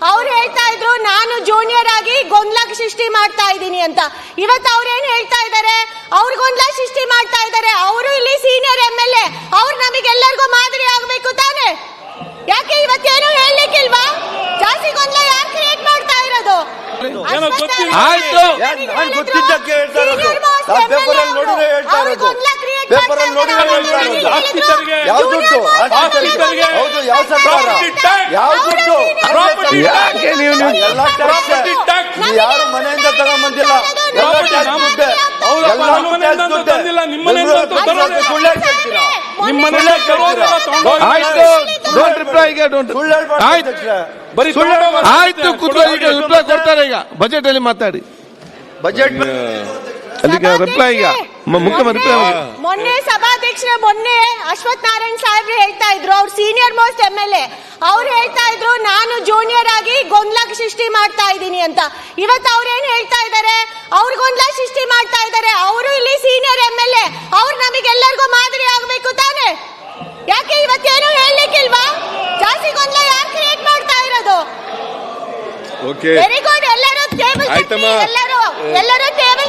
ಅವ್ರು ಹೇಳ್ತಾ ಇದ್ರು ನಾನು ಜೂನಿಯರ್ ಆಗಿ ಗೊಂದಲ ಸೃಷ್ಟಿ ಮಾಡ್ತಾ ಇದ್ದೀನಿ ಅಂತ. ಇವತ್ತು ಅವ್ರು ಏನ್ ಹೇಳ್ತಾ ಇದ್ದಾರೆ ಅವ್ರು ಗೊಂದಲ ಸೃಷ್ಟಿ ಮಾಡ್ತಾ ಇದ್ದಾರೆ ಅವರು ಇಲ್ಲಿ ಸೀನಿಯರ್ ಎಂ ಎಲ್ ಎ ಅವ್ರು ನಮಗೆಲ್ಲರಿಗೂ ಮಾದರಿ ಆಗ್ಬೇಕು ತಾನೆ? ಯಾಕೆ ಇವತ್ತೇನು ಹೇಳಲಿಕ್ಕಿಲ್ವಾ? ಜಾಸ್ತಿ ಗೊಂದಲ ಯಾರು ಕ್ರಿಯೇಟ್ ಮಾಡ್ತಾ ಇರೋದು. ಯಾಕ್ ಅಲ್ಲಿ ನೋಡಿದ್ರೆ ಹೇಳ್ತಾ ಇರೋದು. ಯಾಕೆ ನೀವು ನೀವು- ಎಲ್ಲ ಪ್ರಾಪರ್ಟಿ ಟ್ಯಾಕ್ಸ್ ಯಾರು ಮನೆಯಿಂದ ತಗೊಂಬಂದಿಲ್ಲ ಎಲ್ಲ ಟ್ಯಾಕ್ಸ್ ದುಡ್ಡೆ ಹೌದಪ್ಪ, ಮನೆಯಿಂದ ಟ್ಯಾಕ್ಸ್ ಅಂತೂ ದುಡ್ಡೆ ತಂದಿಲ್ಲ, ನಿಮ್ಮ ಮನೆಯಿಂದ ಅಂತೂ ಬೆಂಗಳೂರು ತರೋದೇ. ಸುಳ್ಳು ಹೇಳ್ತೀರಾ ನಿಮ್ಮ ಮನೆಯಿಂದ ತರೋದೆಲ್ಲ ತಗೊಂಡು ಆಯ್ತು ಡೋಂಟ್ ರಿಪ್ಲೈ ಈಗ ಡೋಂಟ್ ಸುಳ್ಳು ಹೇಳ್ಬಾರ್ದು ಆಯ್ತು. ಅಧ್ಯಕ್ಷರೇ. ಬರೀ ಸುಳ್ಳು ತಗೊಂಡು ಆಯ್ತು ಕೂತ್ಕೊ ಈಗ ರಿಪ್ಲೈ ಕೊಡ್ತಾರೆ ಈಗ. ಬಜೆಟ್ ಅಲ್ಲಿ ಮಾತಾಡಿ. ಬಜೆಟ್ ಅದಕ್ಕೆ ರಿಪ್ಲೈ ಈಗ. ಮುಖ್ಯಮಂತ್ರಿ ಮೊನ್ನೆ- ಸಭಾಧ್ಯಕ್ಷರ ಮೊನ್ನೆ ಅಶ್ವಥ್ ನಾರಾಯಣ್ ಸಾಹೇಬ್ರು ಹೇಳ್ತಾ ಇದ್ರು. ಅವ್ರು senior most M L A ಅವ್ರು ಹೇಳ್ತಾ ಇದ್ರು ನಾನು ಜೂನಿಯರ್ ಆಗಿ ಗೊಂದಲ ಸೃಷ್ಟಿ ಮಾಡ್ತಾ ಇದ್ದೀನಿ ಅಂತ. ಇವತ್ತು ಅವ್ರು ಏನ್ ಹೇಳ್ತಾ ಇದ್ದಾರೆ ಅವ್ರು ಗೊಂದಲ ಸೃಷ್ಟಿ ಮಾಡ್ತಾ ಇದ್ದಾರೆ ಅವರು ಇಲ್ಲಿ ಸೀನಿಯರ್ ಎಂ ಎಲ್ ಎ ಅವ್ರು ನಮಗೆಲ್ಲರಿಗೂ ಮಾದರಿ ಆಗ್ಬೇಕು ತಾನೆ? ಯಾಕೆ ಇವತ್ತೇನು ಹೇಳಲಿಕ್ಕಿಲ್ವಾ? ಜಾಸ್ತಿ ಗೊಂದಲ ಯಾಕೆ ಕ್ರಿಯೇಟ್ ಮಾಡ್ತಾ ಇರೋದು? ಓಕೆ ವೆರಿ ಗುಡ್ ಎಲ್ಲರೂ ಟೇಬಲ್ ಎಲ್ಲರೂ ಎಲ್ಲರೂ ಟೇಬಲ್